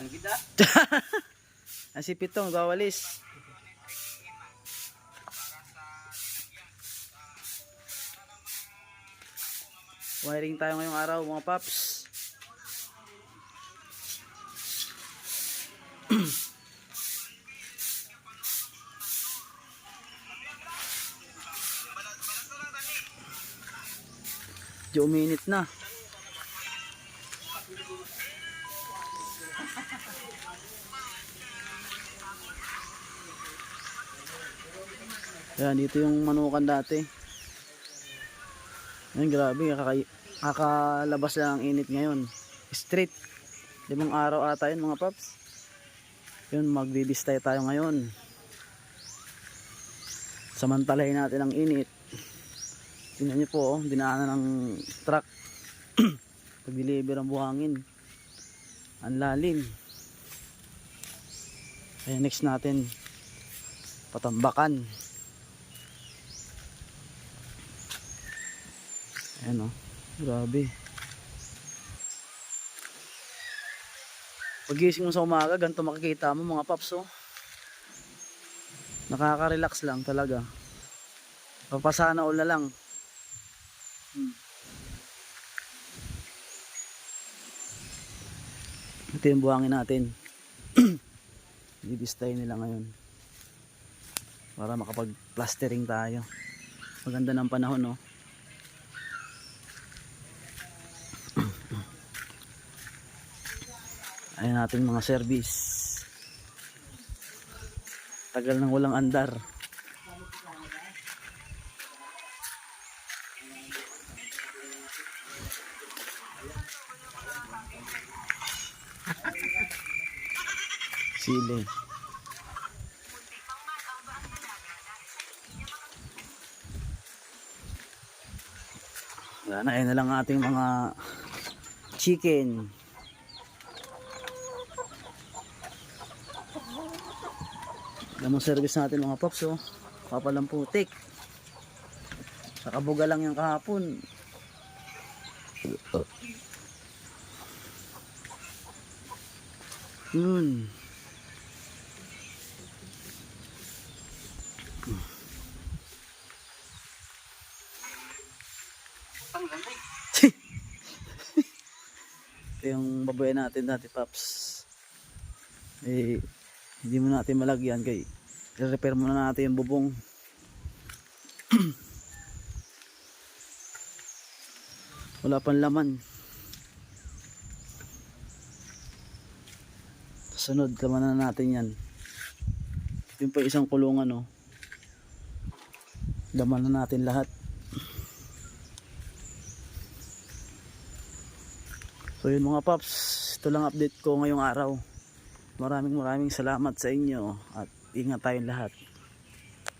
Yan kita. Ang si Pitong, gawalis. Wiring tayo ngayong araw mga paps. Di uminit na. Yan, dito yung manukan dati. Yan, grabe. Kaka kakalabas lang ang init ngayon. Straight. Limang araw ata yun mga paps. Yun, magbibistay tayo ngayon. Samantalahin natin ang init. Tingnan niyo po, oh, dinaanan ng truck. Pag-deliver ang buhangin. Ang lalim. Ayan, next natin. Patambakan. Ayan o. Grabe. Pagising mo sa umaga, ganito makikita mo mga paps oh. Nakaka-relax lang talaga. Papasana na lang. Hmm. Ito yung buhangin natin. Bibistay nila ngayon. Para makapag-plastering tayo. Maganda ng panahon no. Ayan natin mga service. Tagal nang walang andar. Sili. Wala na, ayan na lang ating mga chicken. Lamang service natin mga paps oh. Papalamputik. Nakabuga lang yung kahapon. Yun. Ito yung baboy natin dati paps. Eh, hindi mo natin malagyan kay i-repair muna natin yung bubong. Wala pang laman. Sunod laman na natin yan. Yung pa isang kulungan no laman na natin lahat. So yun mga paps ito lang update ko ngayong araw Maraming maraming salamat sa inyo at ingat tayong lahat.